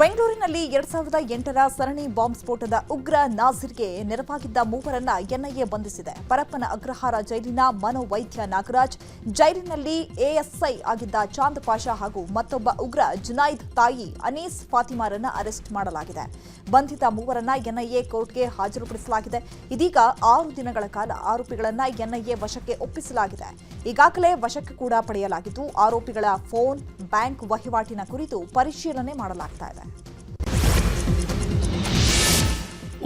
ಬೆಂಗಳೂರಿನಲ್ಲಿ ಎರಡ್ ಸಾವಿರದ ಎಂಟರ ಸರಣಿ ಬಾಂಬ್ ಸ್ಫೋಟದ ಉಗ್ರ ನಾಜಿರ್ಗೆ ನೆರವಾಗಿದ್ದ ಮೂವರನ್ನ ಎನ್ಐಎ ಬಂಧಿಸಿದೆ. ಪರಪ್ಪನ ಅಗ್ರಹಾರ ಜೈಲಿನ ಮನೋವೈದ್ಯ ನಾಗರಾಜ್, ಜೈಲಿನಲ್ಲಿ ಎಎಸ್ಐ ಆಗಿದ್ದ ಚಾಂದ್ ಪಾಷಾ ಹಾಗೂ ಮತ್ತೊಬ್ಬ ಉಗ್ರ ಜುನೈದ್ ತಾಯಿ ಅನೀಸ್ ಫಾತಿಮಾರನ್ನ ಅರೆಸ್ಟ್ ಮಾಡಲಾಗಿದೆ. ಬಂಧಿತ ಮೂವರನ್ನ ಎನ್ಐಎ ಕೋರ್ಟ್ಗೆ ಹಾಜರುಪಡಿಸಲಾಗಿದೆ. ಇದೀಗ ಆರು ದಿನಗಳ ಕಾಲ ಆರೋಪಿಗಳನ್ನ ಎನ್ಐಎ ವಶಕ್ಕೆ ಒಪ್ಪಿಸಲಾಗಿದೆ. ಈಗಾಗಲೇ ವಶಕ್ಕೆ ಕೂಡ ಪಡೆಯಲಾಗಿದ್ದು, ಆರೋಪಿಗಳ ಫೋನ್ ಬ್ಯಾಂಕ್ ವಹಿವಾಟಿನ ಕುರಿತು ಪರಿಶೀಲನೆ ಮಾಡಲಾಗ್ತಾ ಇದೆ.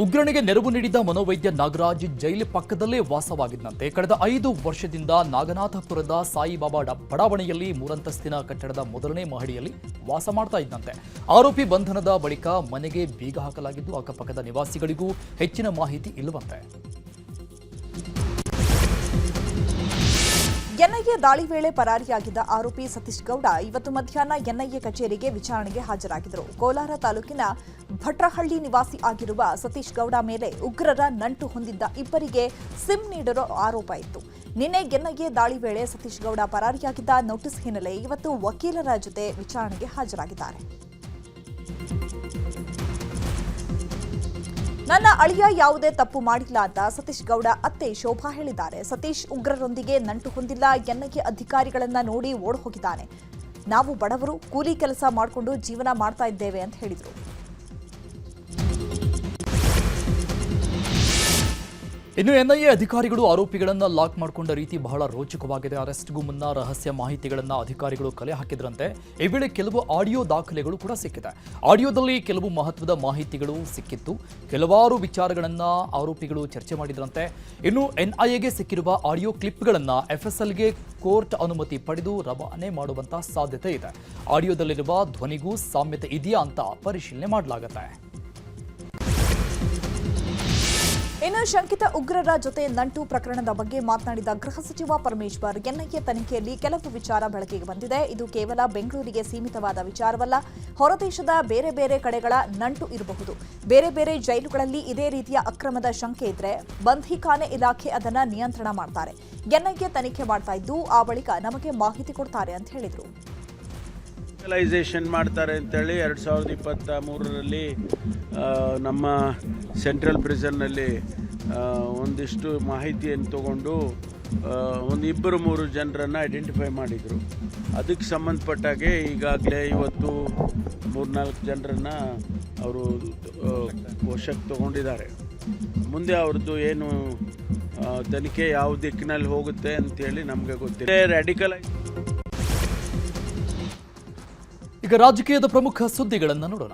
ಉಗ್ರನಿಗೆ ನೆರವು ನೀಡಿದ ಮನೋವೈದ್ಯ ನಾಗರಾಜ್ ಜೈಲು ಪಕ್ಕದಲ್ಲೇ ವಾಸವಾಗಿದ್ದಂತೆ ಕಳೆದ ಐದು ವರ್ಷದಿಂದ ನಾಗನಾಥಪುರದ ಸಾಯಿಬಾಬಾ ಬಡಾವಣೆಯಲ್ಲಿ ಮೂರಂತಸ್ತಿನ ಕಟ್ಟಡದ ಮೊದಲನೇ ಮಹಡಿಯಲ್ಲಿ ವಾಸ ಮಾಡ್ತಾ ಇದ್ದಂತೆ. ಆರೋಪಿ ಬಂಧನದ ಬಳಿಕ ಮನೆಗೆ ಬೀಗ ಹಾಕಲಾಗಿದ್ದು ಅಕ್ಕಪಕ್ಕದ ನಿವಾಸಿಗಳಿಗೂ ಹೆಚ್ಚಿನ ಮಾಹಿತಿ ಇಲ್ಲವಂತೆ. ಎನ್ಐಎ ದಾಳಿ ವೇಳೆ ಪರಾರಿಯಾಗಿದ್ದ ಆರೋಪಿ ಸತೀಶ್ ಗೌಡ ಇವತ್ತು ಮಧ್ಯಾಹ್ನ ಎನ್ಐಎ ಕಚೇರಿಗೆ ವಿಚಾರಣೆಗೆ ಹಾಜರಾಗಿದ್ದರು. ಕೋಲಾರ ತಾಲೂಕಿನ ಭಟ್ರಹಳ್ಳಿ ನಿವಾಸಿ ಆಗಿರುವ ಸತೀಶ್ ಗೌಡ ಮೇಲೆ ಉಗ್ರರ ನಂಟು ಹೊಂದಿದ್ದ ಇಬ್ಬರಿಗೆ ಸಿಮ್ ನೀಡಿರೋ ಆರೋಪ ಇತ್ತು. ನಿನ್ನೆ ಎನ್ಐಎ ದಾಳಿ ವೇಳೆ ಸತೀಶ್ ಗೌಡ ಪರಾರಿಯಾಗಿದ್ದ ನೋಟಿಸ್ ಹಿನ್ನೆಲೆ ಇವತ್ತು ವಕೀಲರ ಜೊತೆ ವಿಚಾರಣೆಗೆ ಹಾಜರಾಗಿದ್ದಾರೆ. ನನ್ನ ಅಳಿಯ ಯಾವುದೇ ತಪ್ಪು ಮಾಡಿಲ್ಲ ಅಂತ ಸತೀಶ್ ಗೌಡ ಅತ್ತೆ ಶೋಭಾ ಹೇಳಿದ್ದಾರೆ. ಸತೀಶ್ ಉಗ್ರರೊಂದಿಗೆ ನಂಟು ಹೊಂದಿಲ್ಲ. ಎನ್ಐಎ ಅಧಿಕಾರಿಗಳನ್ನ ನೋಡಿ ಓಡ್ ಹೋಗಿದ್ದಾನೆ ನಾವು ಬಡವರು, ಕೂಲಿ ಕೆಲಸ ಮಾಡಿಕೊಂಡು ಜೀವನ ಮಾಡ್ತಾ ಇದ್ದೇವೆ ಅಂತ ಹೇಳಿದರು. ಇನ್ನು ಎನ್ಐಎ ಅಧಿಕಾರಿಗಳು ಆರೋಪಿಗಳನ್ನು ಲಾಕ್ ಮಾಡಿಕೊಂಡ ರೀತಿ ಬಹಳ ರೋಚಕವಾಗಿದೆ. ಅರೆಸ್ಟ್ಗೂ ಮುನ್ನ ರಹಸ್ಯ ಮಾಹಿತಿಗಳನ್ನು ಅಧಿಕಾರಿಗಳು ಕಲೆ ಹಾಕಿದ್ರಂತೆ. ಈ ವೇಳೆ ಕೆಲವು ಆಡಿಯೋ ದಾಖಲೆಗಳು ಕೂಡ ಸಿಕ್ಕಿದೆ. ಆಡಿಯೋದಲ್ಲಿ ಕೆಲವು ಮಹತ್ವದ ಮಾಹಿತಿಗಳು ಸಿಕ್ಕಿತ್ತು. ಕೆಲವಾರು ವಿಚಾರಗಳನ್ನು ಆರೋಪಿಗಳು ಚರ್ಚೆ ಮಾಡಿದ್ರಂತೆ. ಇನ್ನು ಎನ್ಐಎಗೆ ಸಿಕ್ಕಿರುವ ಆಡಿಯೋ ಕ್ಲಿಪ್ಗಳನ್ನು ಎಫ್ಎಸ್ಎಲ್ಗೆ ಕೋರ್ಟ್ ಅನುಮತಿ ಪಡೆದು ರವಾನೆ ಮಾಡುವಂತಹ ಸಾಧ್ಯತೆ ಇದೆ. ಆಡಿಯೋದಲ್ಲಿರುವ ಧ್ವನಿಗೂ ಸಾಮ್ಯತೆ ಇದೆಯಾ ಅಂತ ಪರಿಶೀಲನೆ ಮಾಡಲಾಗುತ್ತೆ. ಇನ್ನು ಶಂಕಿತ ಉಗ್ರರ ಜೊತೆ ನಂಟು ಪ್ರಕರಣದ ಬಗ್ಗೆ ಮಾತನಾಡಿದ ಗೃಹ ಸಚಿವ ಪರಮೇಶ್ವರ್, ಎನ್ಐಎ ತನಿಖೆಯಲ್ಲಿ ಕೆಲವು ವಿಚಾರ ಬೆಳಕಿಗೆ ಬಂದಿದೆ. ಇದು ಕೇವಲ ಬೆಂಗಳೂರಿಗೆ ಸೀಮಿತವಾದ ವಿಚಾರವಲ್ಲ. ಹೊರದೇಶದ ಬೇರೆ ಬೇರೆ ಕಡೆಗಳ ನಂಟು ಇರಬಹುದು. ಬೇರೆ ಬೇರೆ ಜೈಲುಗಳಲ್ಲಿ ಇದೇ ರೀತಿಯ ಅಕ್ರಮದ ಶಂಕೆ ಇದ್ರೆ ಬಂಧಿಖಾನೆ ಇಲಾಖೆ ಅದನ್ನ ನಿಯಂತ್ರಣ ಮಾಡ್ತಾರೆ. ಎನ್ಐಎ ತನಿಖೆ ಮಾಡ್ತಾ ಇದ್ದು, ಆ ಬಳಿಕ ನಮಗೆ ಮಾಹಿತಿ ಕೊಡ್ತಾರೆ ಅಂತ ಹೇಳಿದರು. ಯುಟಿಲೈಸೇಷನ್ ಮಾಡ್ತಾರೆ ಅಂತೇಳಿ ಎರಡು ಸಾವಿರದ ಇಪ್ಪತ್ತ ಮೂರರಲ್ಲಿ ನಮ್ಮ ಸೆಂಟ್ರಲ್ ಪ್ರಿಸನ್ನಲ್ಲಿ ಒಂದಿಷ್ಟು ಮಾಹಿತಿಯನ್ನು ತಗೊಂಡು ಒಂದು ಇಬ್ಬರು ಮೂರು ಜನರನ್ನು ಐಡೆಂಟಿಫೈ ಮಾಡಿದರು. ಅದಕ್ಕೆ ಸಂಬಂಧಪಟ್ಟಾಗೆ ಈಗಾಗಲೇ ಇವತ್ತು ಮೂರ್ನಾಲ್ಕು ಜನರನ್ನು ಅವರು ವಶಕ್ಕೆ ತಗೊಂಡಿದ್ದಾರೆ. ಮುಂದೆ ಅವ್ರದ್ದು ಏನು ತನಿಖೆ ಯಾವ ದಿಕ್ಕಿನಲ್ಲಿ ಹೋಗುತ್ತೆ ಅಂತೇಳಿ ನಮಗೆ ಗೊತ್ತಿದೆ ರ್ಯಾಡಿಕಲ್ ಈಗ ರಾಜಕೀಯದ ಪ್ರಮುಖ ಸುದ್ದಿಗಳನ್ನು ನೋಡೋಣ.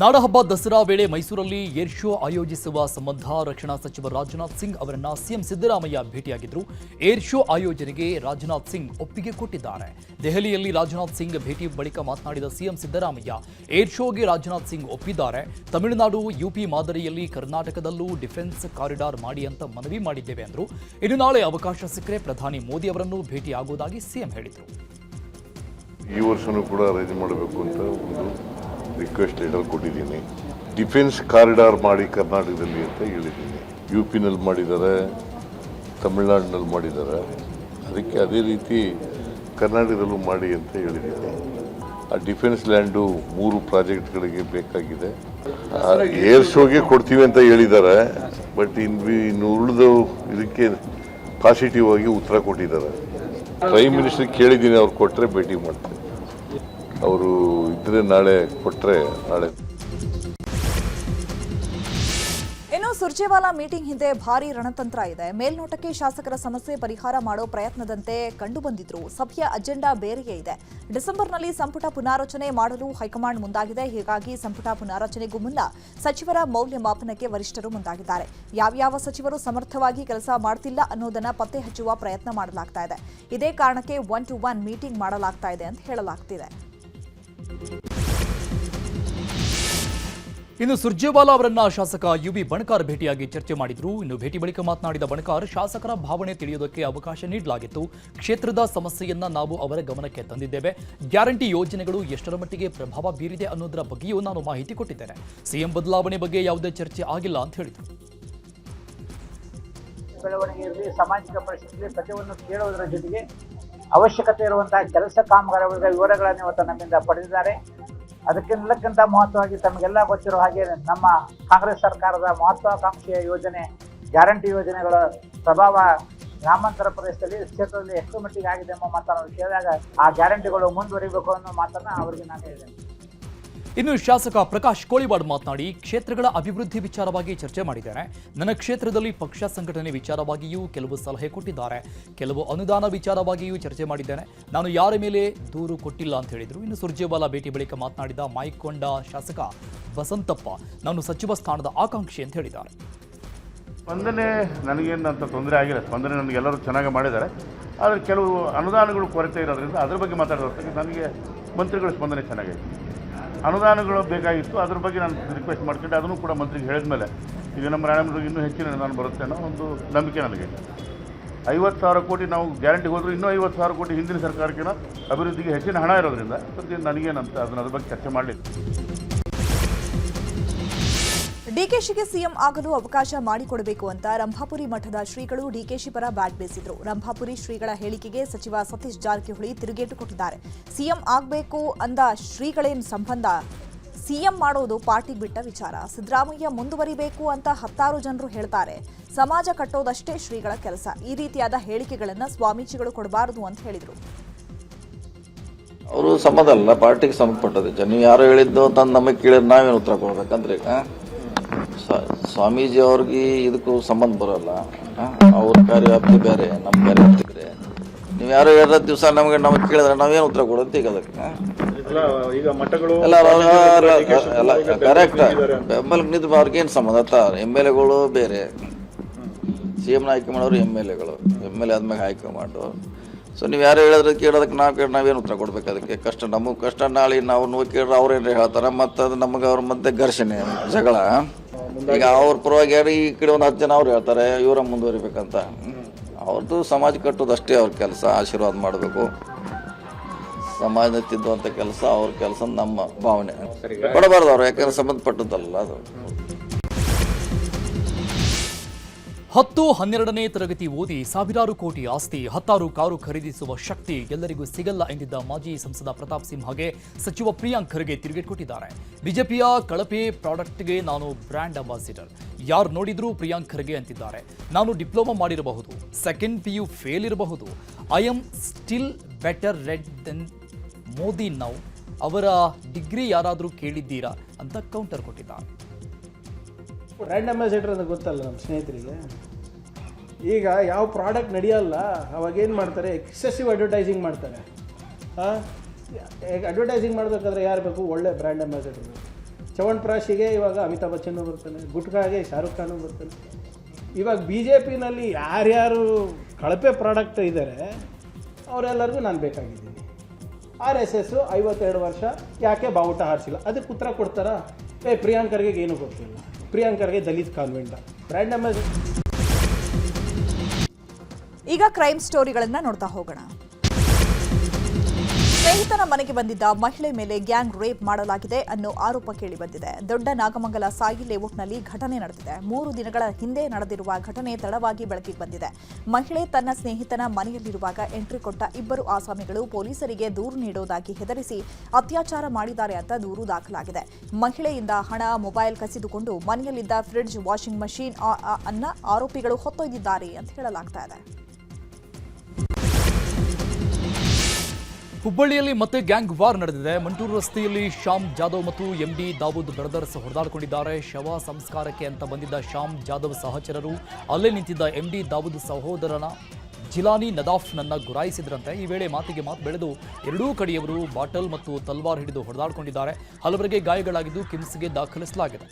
ನಾಡಹಬ್ಬ ದಸರಾ ವೇಳೆ ಮೈಸೂರಲ್ಲಿ ಏರ್ ಶೋ ಆಯೋಜಿಸುವ ಸಂಬಂಧ ರಕ್ಷಣಾ ಸಚಿವ ರಾಜನಾಥ್ ಸಿಂಗ್ ಅವರನ್ನ ಸಿಎಂ ಸಿದ್ದರಾಮಯ್ಯ ಭೇಟಿಯಾಗಿದ್ದರು. ಏರ್ ಶೋ ಆಯೋಜನೆಗೆ ರಾಜನಾಥ್ ಸಿಂಗ್ ಒಪ್ಪಿಗೆ ಕೊಟ್ಟಿದ್ದಾರೆ. ದೆಹಲಿಯಲ್ಲಿ ರಾಜನಾಥ್ ಸಿಂಗ್ ಭೇಟಿ ಬಳಿಕ ಮಾತನಾಡಿದ ಸಿಎಂ ಸಿದ್ದರಾಮಯ್ಯ, ಏರ್ ಶೋಗೆ ರಾಜನಾಥ್ ಸಿಂಗ್ ಒಪ್ಪಿದ್ದಾರೆ. ತಮಿಳುನಾಡು ಯುಪಿ ಮಾದರಿಯಲ್ಲಿ ಕರ್ನಾಟಕದಲ್ಲೂ ಡಿಫೆನ್ಸ್ ಕಾರಿಡಾರ್ ಮಾಡಿ ಅಂತ ಮನವಿ ಮಾಡಿದ್ದೇವೆ ಎಂದರು ಇನ್ನು ನಾಳೆ ಅವಕಾಶ ಸಿಕ್ಕರೆ ಪ್ರಧಾನಿ ಮೋದಿ ಅವರನ್ನು ಭೇಟಿಯಾಗುವುದಾಗಿ ಸಿಎಂ ಹೇಳಿದರು. ಈ ವರ್ಷನೂ ಕೂಡ ಅರೇಂಜ್ ಮಾಡಬೇಕು ಅಂತ ಒಂದು ರಿಕ್ವೆಸ್ಟ್ ಲೆಟರ್ ಕೊಟ್ಟಿದ್ದೀನಿ. ಡಿಫೆನ್ಸ್ ಕಾರಿಡಾರ್ ಮಾಡಿ ಕರ್ನಾಟಕದಲ್ಲಿ ಅಂತ ಹೇಳಿದ್ದೀನಿ. ಯು ಪಿನಲ್ಲಿ ಮಾಡಿದ್ದಾರೆ ತಮಿಳ್ನಾಡಿನಲ್ಲಿ ಮಾಡಿದ್ದಾರೆ. ಅದಕ್ಕೆ ಅದೇ ರೀತಿ ಕರ್ನಾಟಕದಲ್ಲೂ ಮಾಡಿ ಅಂತ ಹೇಳಿದ್ದೀನಿ. ಆ ಡಿಫೆನ್ಸ್ ಲ್ಯಾಂಡು ಮೂರು ಪ್ರಾಜೆಕ್ಟ್ಗಳಿಗೆ ಬೇಕಾಗಿದೆ. ಏರ್ ಶೋಗೆ ಕೊಡ್ತೀವಿ ಅಂತ ಹೇಳಿದ್ದಾರೆ. ಬಟ್ ಇನ್ನು ಇನ್ನು ಉಳಿದು ಇದಕ್ಕೆ ಪಾಸಿಟಿವ್ ಆಗಿ ಉತ್ತರ ಕೊಟ್ಟಿದ್ದಾರೆ. ಪ್ರೈಮ್ ಮಿನಿಸ್ಟರ್ ಕೇಳಿದ್ದೀನಿ ಅವ್ರು ಕೊಟ್ಟರೆ ಭೇಟಿ ಮಾಡ್ತೀನಿ. ಅವರು ಇದ್ರೆ ನಾಳೆ ಕೊಟ್ಟರೆ ನಾಳೆ. ಇನ್ನು ಸುರ್ಜೇವಾಲಾ ಮೀಟಿಂಗ್ ಹಿಂದೆ ಭಾರಿ ರಣತಂತ್ರ ಇದೆ. ಮೇಲ್ನೋಟಕ್ಕೆ ಶಾಸಕರ ಸಮಸ್ಯೆ ಪರಿಹಾರ ಮಾಡೋ ಪ್ರಯತ್ನದಂತೆ ಕಂಡುಬಂದಿದ್ರು. ಸಭೆಯ ಅಜೆಂಡಾ ಬೇರೆಯೇ ಇದೆ. ಡಿಸೆಂಬರ್ನಲ್ಲಿ ಸಂಪುಟ ಪುನಾರಚನೆ ಮಾಡಲು ಹೈಕಮಾಂಡ್ ಮುಂದಾಗಿದೆ. ಹೀಗಾಗಿ ಸಂಪುಟ ಪುನಾರಚನೆಗೂ ಮುನ್ನ ಸಚಿವರ ಮೌಲ್ಯಮಾಪನಕ್ಕೆ ವರಿಷ್ಠರು ಮುಂದಾಗಿದ್ದಾರೆ. ಯಾವ್ಯಾವ ಸಚಿವರು ಸಮರ್ಥವಾಗಿ ಕೆಲಸ ಮಾಡ್ತಿಲ್ಲ ಅನ್ನೋದನ್ನ ಪತ್ತೆ ಹಚ್ಚುವ ಪ್ರಯತ್ನ ಮಾಡಲಾಗ್ತಾ ಇದೆ. ಇದೇ ಕಾರಣಕ್ಕೆ ಒನ್ ಟು ಒನ್ ಮೀಟಿಂಗ್ ಮಾಡಲಾಗ್ತಾ ಇದೆ ಅಂತ ಹೇಳಲಾಗ್ತಿದೆ. ಇನ್ನು ಸುರ್ಜೇವಾಲಾ ಅವರನ್ನ ಶಾಸಕ ಯು ಬಿ ಬಣಕಾರ್ ಭೇಟಿಯಾಗಿ ಚರ್ಚೆ ಮಾಡಿದ್ರು. ಇನ್ನು ಭೇಟಿ ಬಳಿಕ ಮಾತನಾಡಿದ ಬಣಕಾರ್, ಶಾಸಕರ ಭಾವನೆ ತಿಳಿಯೋದಕ್ಕೆ ಅವಕಾಶ ನೀಡಲಾಗಿತ್ತು. ಕ್ಷೇತ್ರದ ಸಮಸ್ಯೆಯನ್ನ ನಾವು ಅವರ ಗಮನಕ್ಕೆ ತಂದಿದ್ದೇವೆ. ಗ್ಯಾರಂಟಿ ಯೋಜನೆಗಳು ಎಷ್ಟರ ಮಟ್ಟಿಗೆ ಪ್ರಭಾವ ಬೀರಿದೆ ಅನ್ನೋದರ ಬಗ್ಗೆಯೂ ನಾನು ಮಾಹಿತಿ ಕೊಟ್ಟಿದ್ದೇನೆ. ಸಿಎಂ ಬದಲಾವಣೆ ಬಗ್ಗೆ ಯಾವುದೇ ಚರ್ಚೆ ಆಗಿಲ್ಲ ಅಂತ ಹೇಳಿದರು. ಸಾಮಾಜಿಕ ಪರಿಸ್ಥಿತಿ ಸತ್ಯವನ್ನು ಕೇಳುವುದರ ಜೊತೆಗೆ ಅವಶ್ಯಕತೆ ಇರುವಂತಹ ಕೆಲಸ ಕಾಮಗಾರಿಗಳ ವಿವರಗಳನ್ನು ಇವತ್ತು ನಮ್ಮಿಂದ ಪಡೆದಿದ್ದಾರೆ. ಅದಕ್ಕಿಂತ ಮಹತ್ವವಾಗಿ ತಮಗೆಲ್ಲ ಗೊತ್ತಿರೋ ಹಾಗೆ ನಮ್ಮ ಕಾಂಗ್ರೆಸ್ ಸರ್ಕಾರದ ಮಹತ್ವಾಕಾಂಕ್ಷೆಯ ಯೋಜನೆ, ಗ್ಯಾರಂಟಿ ಯೋಜನೆಗಳ ಪ್ರಭಾವ ಗ್ರಾಮಾಂತರ ಪ್ರದೇಶದಲ್ಲಿ ಕ್ಷೇತ್ರದಲ್ಲಿ ಎಷ್ಟು ಮಟ್ಟಿಗೆ ಆಗಿದೆ ಎಂಬ ಮಾತನ್ನು ಕೇಳಿದಾಗ ಆ ಗ್ಯಾರಂಟಿಗಳು ಮುಂದುವರಿಬೇಕು ಅನ್ನೋ ಮಾತನ್ನು ಅವರಿಗೆ ನಾನು ಹೇಳಿದ್ದೇನೆ ಇನ್ನು ಶಾಸಕ ಪ್ರಕಾಶ್ ಕೋಳಿವಾಡ್ ಮಾತನಾಡಿ ಕ್ಷೇತ್ರಗಳ ಅಭಿವೃದ್ಧಿ ವಿಚಾರವಾಗಿ ಚರ್ಚೆ ಮಾಡಿದ್ದಾರೆ ನನ್ನ ಕ್ಷೇತ್ರದಲ್ಲಿ ಪಕ್ಷ ಸಂಘಟನೆ ವಿಚಾರವಾಗಿಯೂ ಕೆಲವು ಸಲಹೆ ಕೊಟ್ಟಿದ್ದಾರೆ. ಕೆಲವು ಅನುದಾನ ವಿಚಾರವಾಗಿಯೂ ಚರ್ಚೆ ಮಾಡಿದ್ದೇನೆ. ನಾನು ಯಾರ ಮೇಲೆ ದೂರು ಕೊಟ್ಟಿಲ್ಲ ಅಂತ ಹೇಳಿದರು. ಇನ್ನು ಸುರ್ಜೇವಾಲಾ ಭೇಟಿ ಬಳಿಕ ಮಾತನಾಡಿದ ಮಾಯ್ಕೊಂಡ ಶಾಸಕ ವಸಂತಪ್ಪ ನಾನು ಸಚಿವ ಸ್ಥಾನದ ಆಕಾಂಕ್ಷಿ ಅಂತ ಹೇಳಿದ್ದಾರೆ. ಸ್ಪಂದನೆ ನನಗೇನು ಅಂತ ತೊಂದರೆ ಆಗಿಲ್ಲ. ಸ್ಪಂದನೆ ನನಗೆ ಎಲ್ಲರೂ ಚೆನ್ನಾಗಿ ಮಾಡಿದ್ದಾರೆ. ಆದರೆ ಕೆಲವು ಅನುದಾನಗಳು ಕೊರತೆ ಇರೋದ್ರಿಂದ ಅದ್ರ ಬಗ್ಗೆ ಮಾತಾಡೋದಕ್ಕೆ ನನಗೆ ಮಂತ್ರಿಗಳ ಸ್ಪಂದನೆ ಚೆನ್ನಾಗಿದೆ. ಅನುದಾನಗಳು ಬೇಕಾಗಿತ್ತು. ಅದ್ರ ಬಗ್ಗೆ ನಾನು ರಿಕ್ವೆಸ್ಟ್ ಮಾಡ್ಕೊಂಡೆ ಅದನ್ನು ಕೂಡ ಮಂತ್ರಿಗೆ ಹೇಳಿದ ಮೇಲೆ ಈಗ ನಮ್ಮ ರಾಯಮಂಡ್ರಿಗೆ ಇನ್ನೂ ಹೆಚ್ಚಿನ ಅನುದಾನ ಬರುತ್ತೆ ಅನ್ನೋ ಒಂದು ನಂಬಿಕೆ ನನಗೆ. ಐವತ್ತು ಸಾವಿರ ಕೋಟಿ ನಾವು ಗ್ಯಾರಂಟಿ ಹೋದರೂ ಇನ್ನೂ ಐವತ್ತು ಸಾವಿರ ಕೋಟಿ ಹಿಂದಿನ ಸರ್ಕಾರಕ್ಕಿಂತ ಅಭಿವೃದ್ಧಿಗೆ ಹೆಚ್ಚಿನ ಹಣ ಇರೋದ್ರಿಂದ ಸದ್ಯ ನನಗೇನಂತ ಅದನ್ನ ಅದ್ರ ಬಗ್ಗೆ ಚರ್ಚೆ ಮಾಡಲಿಲ್ಲ. ಡಿಕೆಶಿಗೆ ಸಿಎಂ ಆಗಲು ಅವಕಾಶ ಮಾಡಿಕೊಡಬೇಕು ಅಂತ ರಂಭಾಪುರಿ ಮಠದ ಶ್ರೀಗಳು ಡಿಕೆಶಿ ಪರ ಬ್ಯಾಟ್ ಬೀಸಿದ್ರು. ರಂಭಾಪುರಿ ಶ್ರೀಗಳ ಹೇಳಿಕೆಗೆ ಸಚಿವ ಸತೀಶ್ ಜಾರಕಿಹೊಳಿ ತಿರುಗೇಟು ಕೊಟ್ಟಿದ್ದಾರೆ. ಸಿಎಂ ಆಗಬೇಕು ಅಂದ ಶ್ರೀಗಳೇನು ಸಂಬಂಧ? ಸಿಎಂ ಮಾಡೋದು ಪಾರ್ಟಿಗೆ ಬಿಟ್ಟ ವಿಚಾರ. ಸಿದ್ದರಾಮಯ್ಯ ಮುಂದುವರಿಬೇಕು ಅಂತ ಹತ್ತಾರು ಜನರು ಹೇಳ್ತಾರೆ. ಸಮಾಜ ಕಟ್ಟೋದಷ್ಟೇ ಶ್ರೀಗಳ ಕೆಲಸ. ಈ ರೀತಿಯಾದ ಹೇಳಿಕೆಗಳನ್ನು ಸ್ವಾಮೀಜಿಗಳು ಕೊಡಬಾರದು ಅಂತ ಹೇಳಿದರು. ಅವರು ಸಂಬಂಧ ಪಾರ್ಟಿಗೆ ಸಂಬಂಧಪಟ್ಟದ್ದು. ಜನ ಯಾರು ಹೇಳಿದ್ದು ಅಂತ ನಮಗೆ ಕೇಳಿದ್ರೆ ನಾವೇನು ಉತ್ತರ ಕೊಡ್ಬೇಕಂದ್ರೆ ಸ್ವಾಮೀಜಿ ಅವ್ರಿಗೆ ಇದಕ್ಕೂ ಸಂಬಂಧ ಬರೋಲ್ಲ. ಅವ್ರ ಕಾರ್ಯವ್ಯಾಪ್ತಿ ಬೇರೆ ನಮ್ಮ ಕಾರ್ಯವ್ಯಾಪ್ತಿ ಬೇರೆ. ನೀವು ಯಾರು ಹೇಳಿದ್ರು ದಿವಸ ನಮಗೆ ನಮಗೆ ಕೇಳಿದ್ರೆ ನಾವೇನು ಉತ್ತರ ಕೊಡೋದು ಈಗ ಅದಕ್ಕೆ? ಎಲ್ಲ ಕರೆಕ್ಟ್ ಬೆಂಬಲ ನಿಂತು ಅವ್ರಿಗೇನು ಸಂಬಂಧ? ಎಂ ಎಲ್ ಎಗಳು ಬೇರೆ. ಸಿ ಎಮ್ನ ಆಯ್ಕೆ ಮಾಡೋರು ಎಂ ಎಲ್ ಎಗಳು. ಎಂ ಎಲ್ ಎ ಆದ್ಮೇಲೆ ಆಯ್ಕೆ ಮಾಡು ಸೊ ನೀವು ಯಾರು ಹೇಳಿದ್ರೆ ಕೇಳೋದಕ್ಕೆ ನಾವು ಕೇಳಿ ನಾವೇನು ಉತ್ತರ ಕೊಡ್ಬೇಕು ಅದಕ್ಕೆ? ಕಷ್ಟ ನಮಗೆ ಕಷ್ಟ ನಾಳೆ ನಾವು ನೋವು ಕೇಳಿದ್ರೆ ಅವ್ರೇನು ಹೇಳ್ತಾರೆ ಮತ್ತು ಅದು ನಮಗೆ ಅವ್ರ ಮಧ್ಯೆ ಘರ್ಷಣೆ ಜಗಳ. ಈಗ ಅವ್ರ ಪರವಾಗಿ ಯಾರು ಈ ಕಡೆ ಒಂದು ಹತ್ತು ಜನ ಅವ್ರು ಹೇಳ್ತಾರೆ ಇವರ ಮುಂದುವರಿಬೇಕಂತ. ಅವ್ರದ್ದು ಸಮಾಜ ಕಟ್ಟೋದು ಅಷ್ಟೇ ಅವ್ರ ಕೆಲಸ ಆಶೀರ್ವಾದ ಮಾಡಬೇಕು. ಸಮಾಜ ತಿದ್ದುವಂಥ ಕೆಲಸ ಅವ್ರ ಕೆಲಸ ನಮ್ಮ ಭಾವನೆ. ಕೊಡಬಾರ್ದು ಅವ್ರು ಯಾಕಂದ್ರೆ ಸಂಬಂಧಪಟ್ಟದ್ದಲ್ಲ ಅದು. ಹತ್ತು ಹನ್ನೆರಡನೇ ತರಗತಿ ಓದಿ ಸಾವಿರಾರು ಕೋಟಿ ಆಸ್ತಿ, ಹತ್ತಾರು ಕಾರು ಖರೀದಿಸುವ ಶಕ್ತಿ ಎಲ್ಲರಿಗೂ ಸಿಗಲ್ಲ ಎಂದಿದ್ದ ಮಾಜಿ ಸಂಸದ ಪ್ರತಾಪ್ ಸಿಂಹಗೆ ಸಚಿವ ಪ್ರಿಯಾಂಕ್ ಖರ್ಗೆ ತಿರುಗೇಟ್ ಕೊಟ್ಟಿದ್ದಾರೆ. ಬಿಜೆಪಿಯ ಕಳಪೆ ಪ್ರಾಡಕ್ಟ್ಗೆ ನಾನು ಬ್ರ್ಯಾಂಡ್ ಅಂಬಾಸಿಡರ್. ಯಾರು ನೋಡಿದರೂ ಪ್ರಿಯಾಂಕ್ ಖರ್ಗೆ ಅಂತಿದ್ದಾರೆ. ನಾನು ಡಿಪ್ಲೊಮಾ ಮಾಡಿರಬಹುದು, ಸೆಕೆಂಡ್ ಪಿ ಯು ಫೇಲ್ ಇರಬಹುದು. I am still better read then Modi now. ಅವರ ಡಿಗ್ರಿ ಯಾರಾದರೂ ಕೇಳಿದ್ದೀರಾ ಅಂತ ಕೌಂಟರ್ ಕೊಟ್ಟಿದ್ದಾರೆ. ಬ್ರ್ಯಾಂಡ್ ಅಂಬಾಸಿಡರ್ ಅಂತ ಗೊತ್ತಲ್ಲ ನಮ್ಮ ಸ್ನೇಹಿತರಿಗೆ? ಈಗ ಯಾವ ಪ್ರಾಡಕ್ಟ್ ನಡೆಯಲ್ಲ, ಅವಾಗ ಏನು ಮಾಡ್ತಾರೆ? ಎಕ್ಸೆಸಿವ್ ಅಡ್ವರ್ಟೈಸಿಂಗ್ ಮಾಡ್ತಾರೆ. ಅಡ್ವರ್ಟೈಸಿಂಗ್ ಮಾಡಬೇಕಾದ್ರೆ ಯಾರು ಬೇಕು? ಒಳ್ಳೆ ಬ್ರ್ಯಾಂಡ್ ಅಂಬಾಸಿಡರ್ ಚವನ್ ಪ್ರಾಶಿಗೆ ಇವಾಗ ಅಮಿತಾಬ್ ಬಚ್ಚನ್ನು ಬರ್ತಾನೆ, ಗುಟ್ಕಾಗೆ ಶಾರುಖ್ ಖಾನು ಬರ್ತಾನೆ. ಇವಾಗ ಬಿ ಜೆ ಪಿನಲ್ಲಿ ಯಾರ್ಯಾರು ಕಳಪೆ ಪ್ರಾಡಕ್ಟ್ ಇದ್ದಾರೆ ಅವರೆಲ್ಲರಿಗೂ ನಾನು ಬೇಕಾಗಿದ್ದೀನಿ. ಆರ್ ಎಸ್ ಎಸ್ಸು ಐವತ್ತೆರಡು ವರ್ಷ ಯಾಕೆ ಬಾವುಟ ಹಾರಿಸಿಲ್ಲ? ಅದಕ್ಕೆ ಉತ್ತರ ಕೊಡ್ತಾರಾ? ಏ, ಪ್ರಿಯಾಂಕರ್ಗೆ ಏನು ಗೊತ್ತಿಲ್ಲ. ಪ್ರಿಯಾಂಕರ್ಗೆ ದಲಿತ್ ಕಾನ್ವೆಂಟ್. ಬ್ರ್ಯಾಂಡ್ ನಂಬರ್ ಈಗ ಕ್ರೈಮ್ ಸ್ಟೋರಿಗಳನ್ನ ನೋಡ್ತಾ ಹೋಗೋಣ. ಸ್ನೇಹಿತನ ಮನೆಗೆ ಬಂದಿದ್ದ ಮಹಿಳೆ ಮೇಲೆ ಗ್ಯಾಂಗ್ ರೇಪ್ ಮಾಡಲಾಗಿದೆ ಅನ್ನೋ ಆರೋಪ ಕೇಳಿಬಂದಿದೆ. ದೊಡ್ಡ ನಾಗಮಂಗಲ ಸಾಯಿ ಲೇಔಟ್ನಲ್ಲಿ ಘಟನೆ ನಡೆದಿದೆ. ಮೂರು ದಿನಗಳ ಹಿಂದೆ ನಡೆದಿರುವ ಘಟನೆ ತಡವಾಗಿ ಬೆಳಕಿಗೆ ಬಂದಿದೆ. ಮಹಿಳೆ ತನ್ನ ಸ್ನೇಹಿತನ ಮನೆಯಲ್ಲಿರುವಾಗ ಎಂಟ್ರಿ ಕೊಟ್ಟ ಇಬ್ಬರು ಆಸಾಮಿಗಳು ಪೊಲೀಸರಿಗೆ ದೂರು ನೀಡೋದಾಗಿ ಹೆದರಿಸಿ ಅತ್ಯಾಚಾರ ಮಾಡಿದ್ದಾರೆ ಅಂತ ದೂರು ದಾಖಲಾಗಿದೆ. ಮಹಿಳೆಯಿಂದ ಹಣ, ಮೊಬೈಲ್ ಕಸಿದುಕೊಂಡು ಮನೆಯಲ್ಲಿದ್ದ ಫ್ರಿಡ್ಜ್ ವಾಷಿಂಗ್ ಮಷೀನ್ ಅನ್ನ ಆರೋಪಿಗಳು ಹೊತ್ತೊಯ್ದಿದ್ದಾರೆ ಅಂತ ಹೇಳಲಾಗ್ತಾ ಇದೆ. ಹುಬ್ಬಳ್ಳಿಯಲ್ಲಿ ಮತ್ತೆ ಗ್ಯಾಂಗ್ ವಾರ್ ನಡೆದಿದೆ. ಮಂಟೂರು ರಸ್ತೆಯಲ್ಲಿ ಶ್ಯಾಮ್ ಜಾಧವ್ ಮತ್ತು ಎಂಡಿ ದಾವೂದ್ ಬ್ರದರ್ಸ್ ಹೊಡೆದಾಡಿಕೊಂಡಿದ್ದಾರೆ. ಶವ ಸಂಸ್ಕಾರಕ್ಕೆ ಅಂತ ಬಂದಿದ್ದ ಶ್ಯಾಮ್ ಜಾಧವ್ ಸಹಚರರು, ಅಲ್ಲೇ ನಿಂತಿದ್ದ ಎಂಡಿ ದಾವೂದ್ ಸಹೋದರನ ಜಿಲಾನಿ ನದಾಫ್ನನ್ನ ಗುರಾಯಿಸಿದ್ರಂತೆ. ಈ ವೇಳೆ ಮಾತಿಗೆ ಮಾತು ಬೆಳೆದು ಎರಡೂ ಕಡೆಯವರು ಬಾಟಲ್ ಮತ್ತು ತಲ್ವಾರ್ ಹಿಡಿದು ಹೊಡೆದಾಡಿಕೊಂಡಿದ್ದಾರೆ. ಹಲವರಿಗೆ ಗಾಯಗಳಾಗಿದ್ದು ಕಿಮ್ಸ್ಗೆ ದಾಖಲಿಸಲಾಗಿದೆ.